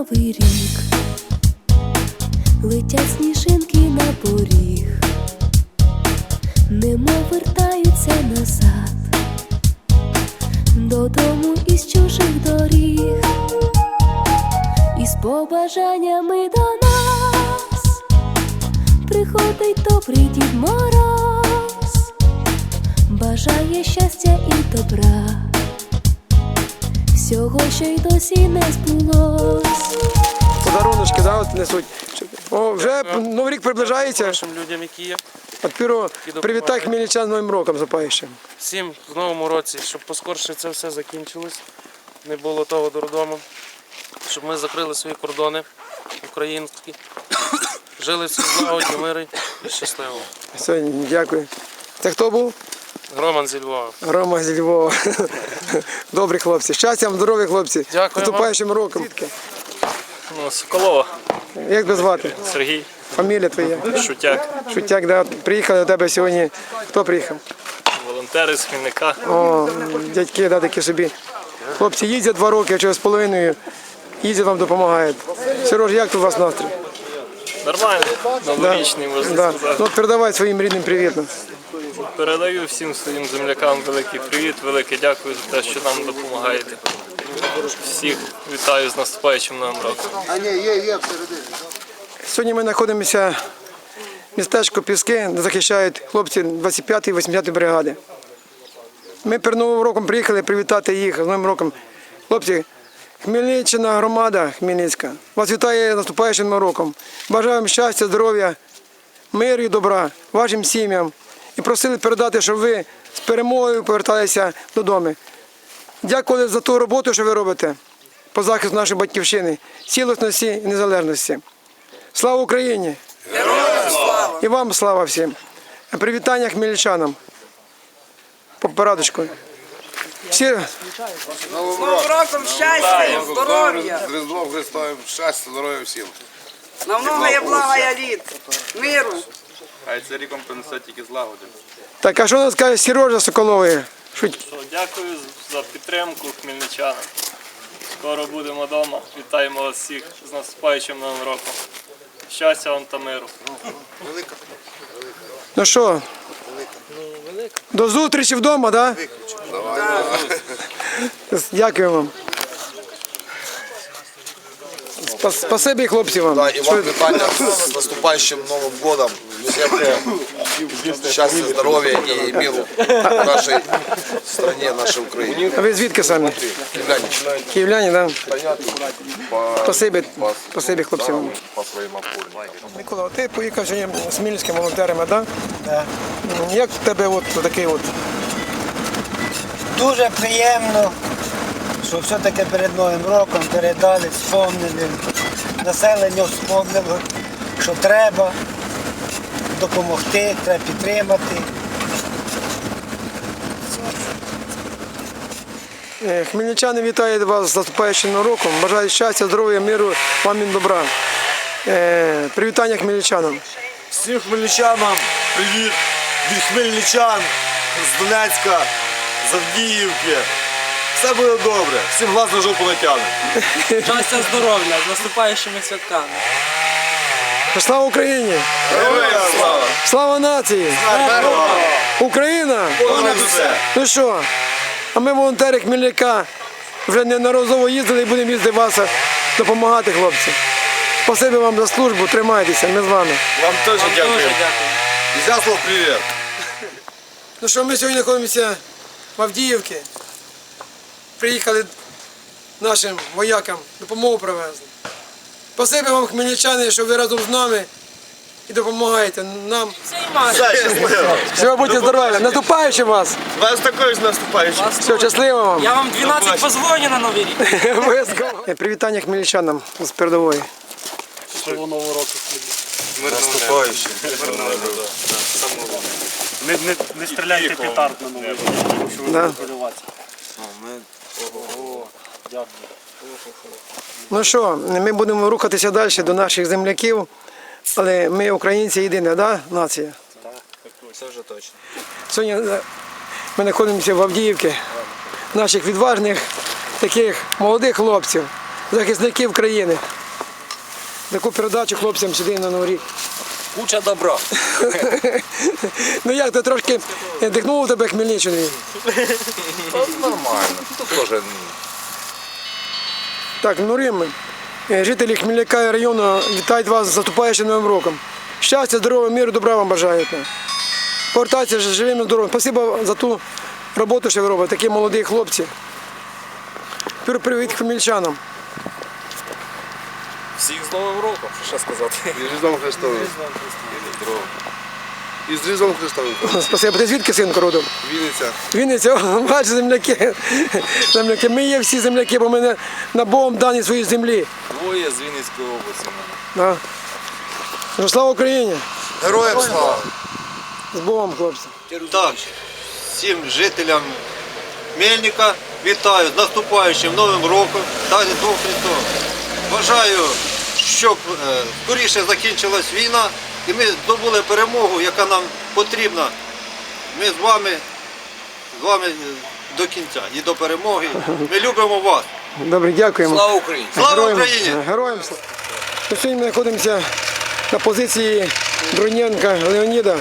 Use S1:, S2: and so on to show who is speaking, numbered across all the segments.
S1: новий рік, летять сніжинки на поріг, немов вертаються назад, додому із чужих доріг, із побажаннями до нас. Приходить добрий дід Мороз, бажає щастя і добра всього, що й досі не збулось.
S2: Подаруночки да, от несуть. О, вже Новий рік приближається.
S3: Нашим людям, які є.
S2: От Піро, привітай хмельничан з Новим роком запаючим.
S3: Всім в новому році, щоб поскорше це все закінчилось, не було того дурдому, щоб ми закрили свої кордони українські, жили всі в злагоді, мирі і щасливо.
S2: Сьогодні дякую. Це хто був?
S3: Роман зі Львова.
S2: Рома зі Львова. Добрі хлопці. Щастя вам, здоров'я, хлопці.
S3: Дякую вам.
S2: Наступаючим роком.
S4: Ну, Соколова,
S2: Як тебе звати?
S4: Сергій,
S2: Фамілія твоя?
S4: Шутяк,
S2: Шутяк, да. Приїхали до тебе сьогодні. Хто приїхав?
S4: волонтери з Хмільника.
S2: О, дядьки, да, такі собі. Хлопці їздять два роки, чи з половиною. Їздять вам допомагають. Сереж, як тут у вас настрій?
S4: Нормально, новорічний, можна
S2: Да.
S4: сказати.
S2: Ну, от передавай своїм рідним привітом.
S4: Передаю всім своїм землякам великий привіт, велике дякую за те, що нам допомагаєте. Всіх вітаю з наступаючим новим роком.
S2: Сьогодні ми знаходимося в містечку Піски, де захищають хлопці 25-ї 80-ї бригади. Ми перед Новим роком приїхали привітати їх з Новим роком. Хлопці, Хмельниччина громада Хмельницька. Вас вітає наступаючим роком. Бажаю вам щастя, здоров'я, миру і добра вашим сім'ям. І просили передати, щоб ви з перемогою поверталися додому. Дякую за ту роботу, що ви робите по захисту нашої батьківщини, цілісності і незалежності. Слава Україні! І вам слава всім! Привітання хмельничанам. По порадочку. Всі
S5: Новим роком щастя, здоров'я,
S6: З Різдвом Христовим щастя, здоров'я всім.
S5: на многое блага я літ, миру.
S6: Хай це ріком принесе тільки злагоди.
S2: так, а що нас каже Сережа Соколовий? Шуть-
S4: Дякую за підтримку хмельничанам. Скоро будемо вдома. Вітаємо вас всіх з наступаючим новим роком. Щастя вам та миру.
S2: Ну що? До зустрічі вдома, так? Да? Дякую вам. Спасибі, хлопці вам.
S7: Да, и вам питание с наступающим Новым годом. Всем счастья, здоровья и миру в нашей стране, нашей Украине.
S2: А ви звідки самі?
S7: Киевляне,
S2: Київляні, так? Да?
S7: понятно,
S2: Спасибі, спасибі хлопці вам.
S7: по.
S2: Микола, ти поїхав сьогодні з хмельницькими волонтерами, так? Да? Як в тебе от такий от
S8: Дуже приємно, що все-таки перед Новим роком передали, вспомнили, населення вспомнило, що треба допомогти, треба підтримати.
S2: Е, Хмельничани вітають вас з наступаючим новим роком. Бажають щастя, здоров'я, миру, вам і добра. Е, Привітання хмельничанам.
S9: Всім хмельничанам привіт від хмельничан з Донецька, з Авдіївки. Все буде добре, всім глаз на жопу натягнемо.
S10: Щастя, здоров'я з наступаючими святками.
S2: Слава Україні!
S9: Героям слава!
S2: Слава нації! Україна!
S9: Понад усе!
S2: Ну що? А ми волонтери Хмельника вже неодноразово їздили і будемо їздити вас допомагати, хлопці. Спасибі вам за службу, тримайтеся, ми з вами.
S9: Вам теж
S10: Дуже
S9: дякую.
S10: дякую.
S9: Ізяслав, привіт!
S2: Ну що, ми сьогодні знаходимося в Авдіївці. Приїхали нашим воякам, допомогу привезли. Спасибі вам, хмельничани, що ви разом з нами і допомагаєте нам.
S9: Все!
S2: Всього будьте здорові, наступаючи вас.
S9: Вас також наступаючим!
S2: Все, щасливо вам.
S10: Я вам 12 позвоню на новий рік.
S2: Обов'язково. Е, Привітання хмельничанам з передової.
S9: Наступаючим!
S4: Не, не, не стріляйте петард на новий
S2: Ну що, ми будемо рухатися далі до наших земляків, але ми українці єдина, да, нація? Так, це вже точно. Сьогодні е, ми знаходимося в Авдіївці, наших відважних таких молодих хлопців. захисників країни. Таку передачу хлопцям сюди на Новий рік.
S9: Куча добра.
S2: Ну як, то трошки дихнуло тебе Хмельниччиною?
S7: Нормально. Тут тоже
S2: Так, Нурим, е, жителі Хмельника району вітають вас з наступаючим новим роком. Щастя, здоров'я, миру, добра вам бажають. Повертайтеся живими здоровими. Спасибо за ту роботу, що ви робите, такі молоді хлопці. Привіт хмельничанам.
S9: Всіх з Новим роком, що ще сказати.
S7: і з Різдвом Христовим. І з Різдвом Христовим.
S2: Спасибо. Ти звідки синку родом?
S7: Вінниця.
S2: Вінниця, о, бач, земляки. земляки. Ми є всі земляки, бо ми на, на Богом дані своїй землі.
S9: Двоє з Вінницької області.
S2: Да. Ну, Слава Україні!
S7: Героям слава!
S2: З Богом, хлопці!
S11: Так, всім жителям Мельника вітаю з наступаючим Новим роком та Різдвом Христовим. Бажаю, щоб е, скоріше закінчилась війна і ми здобули перемогу, яка нам потрібна. Ми з вами, з вами е, до кінця і до перемоги. Ми любимо вас.
S2: Добре, дякуємо.
S9: Слава Україні!
S11: Слава
S2: Героям-
S11: Україні!
S2: Героям слава! Сьогодні ми знаходимося на позиції Бронєнка Леоніда.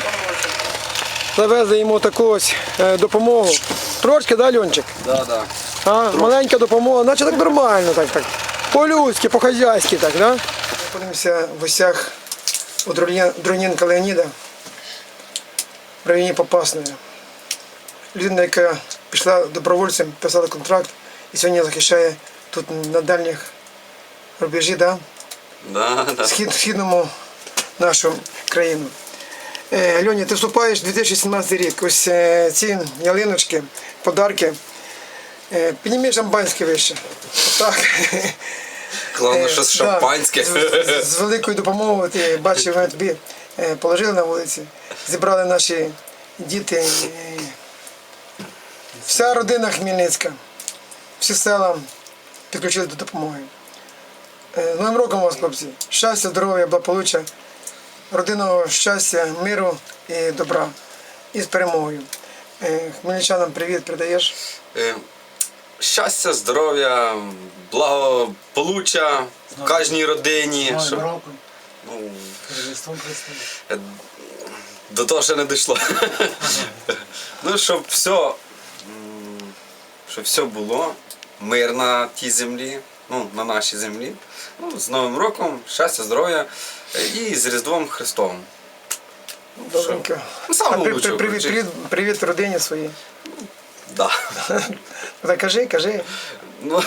S2: Завезли йому таку ось е, допомогу. Трошки, да, Льончик?
S9: Да, да.
S2: А, маленька допомога, наче так нормально, так, так. По-людськи, по-хазяйськи, так, да? Знаходимося в гостях у Дроненка Леоніда в районі Попасної. Людина, яка пішла добровольцем, писала контракт і сьогодні захищає тут на дальніх рубежі, да?
S9: Да, да.
S2: Схід, східному нашу країну. Е, Льоні, ти вступаєш у 2017 рік. Ось е, ці ялиночки, подарки. Е, підніми шампанське вище. Так.
S9: Головне, що
S2: да,
S9: шампанське.
S2: З, з великою допомогою ти бачив, ми тобі е, положили на вулиці. Зібрали наші діти. е, Вся родина Хмельницька, всі села підключили до допомоги. Е, З Новим роком вас, хлопці! Щастя, здоров'я, благополуччя, родинного щастя, миру і добра. І з перемогою. Хмельничанам привіт передаєш.
S12: Щастя, здоров'я, благополуччя в кожній родині. Щоб, ну, е, до того ще не дійшло. ну, щоб все, щоб все було мир на тій землі, ну, на нашій землі. Ну, з Новим роком, щастя, здоров'я і з Різдвом Христовим.
S2: Добренько.
S12: Ну, саме
S2: А при- при- привіт, привіт, привіт родині своїй.
S12: Да.
S2: Так кажи, кажи.
S12: Ну,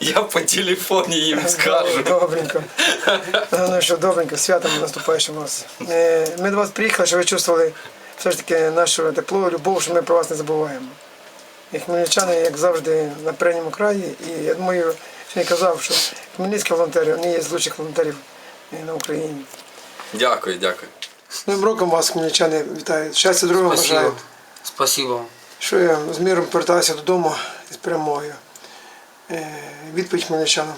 S12: я по телефоні їм скажу.
S2: Добренько. Ну що, добренько, святом наступаючим вас. Е, Ми до вас приїхали, щоб ви чувствували все ж таки нашу тепло, любов, що ми про вас не забуваємо. І хмельничани, як завжди, на передньому краї. І я думаю, що я казав, що хмельницькі волонтери вони є з лучших волонтерів е, на Україні.
S12: Дякую, дякую.
S2: З Новим роком вас, хмельничани, вітають. Щастя, здоров'я бажаю.
S10: Спасибо.
S2: Що я з миром повертаюся додому з перемогою. Е, Відповідь хмельничанам.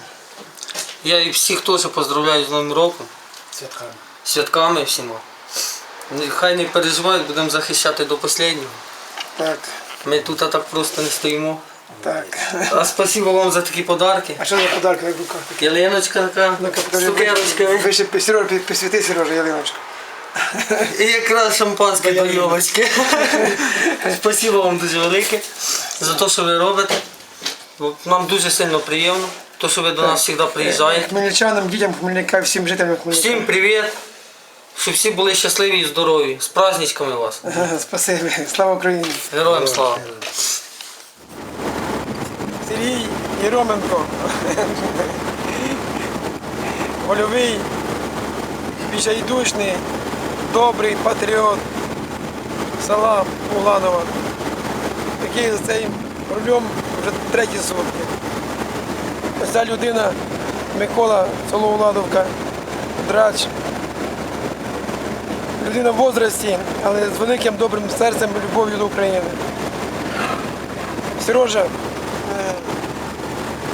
S10: Я і всіх теж поздравляю з Новим роком,
S8: Святками.
S10: святками всіма. Хай не переживають, будемо захищати до останнього.
S2: Так,
S10: Ми тут так просто не стоїмо.
S2: так.
S10: А спасибо вам за такі подарки.
S2: А що за подарки?
S10: Ялиночка така,
S2: Ну-ка, покажи.
S10: цукерочками.
S2: Ви ще Сережа, Сережа, ялиночку.
S10: І якраз шампанське до йовочки. Спасибо вам дуже велике за те, що ви робите. Нам дуже сильно приємно, то, що ви до нас завжди приїжджаєте.
S2: Хмельничанам, дітям Хмельника, всім жителям Хмельника.
S10: Всім привіт! Щоб всі були щасливі і здорові. З праздничками вас.
S2: Спасибі. Слава Україні.
S10: Героям слава!
S2: Сергій Єроменко. Польовий, відчайдушний, добрий патріот села Угланова, який за цим рулем вже треті сутки. Ось ця людина Микола село Уладовка, драч. Людина в возрасті, але з великим добрим серцем і любов'ю до України. Сережа, е,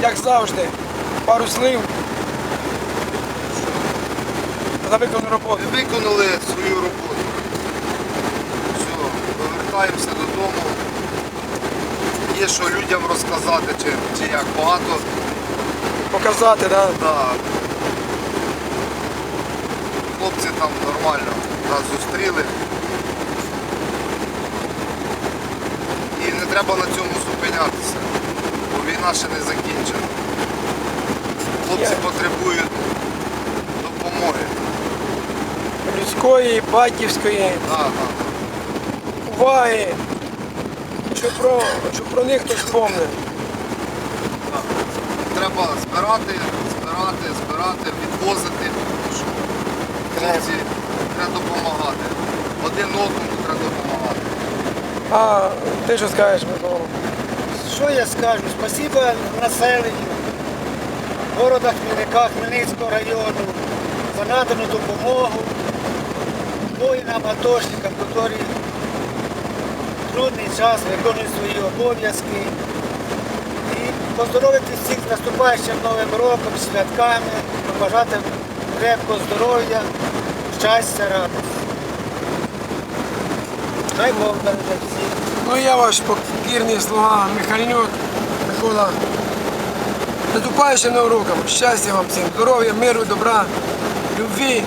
S2: як завжди, пару слів за виконану роботу.
S7: Ми виконали свою роботу. Все, повертаємося додому. Є що людям розказати, чи, чи як багато.
S2: показати, да?
S7: Так. Хлопці там нормально нас зустріли. І не треба на цьому зупинятися, бо війна ще не закінчена. Хлопці потребують допомоги.
S2: Людської, батьківської уваги, що про, що про них хтось помне.
S7: Треба збирати, збирати, збирати, відвозити. тому що Хлопці треба допомагати. Один одному треба допомагати.
S2: А ти що скажеш, Микола?
S8: Що я скажу? Спасибо населенню города Хмельника, Хмельницького району за надану допомогу воїнам, атошникам, які в трудний час виконують свої обов'язки. І поздоровити всіх з наступаючим Новим роком, святками, побажати крепкого здоров'я, щастя, радості. Дай Бог береже всіх.
S2: Ну я ваш покірний слуга Михайлюк, Микола. Наступаючим новим роком. Щастя вам всім, здоров'я, миру, добра, любві.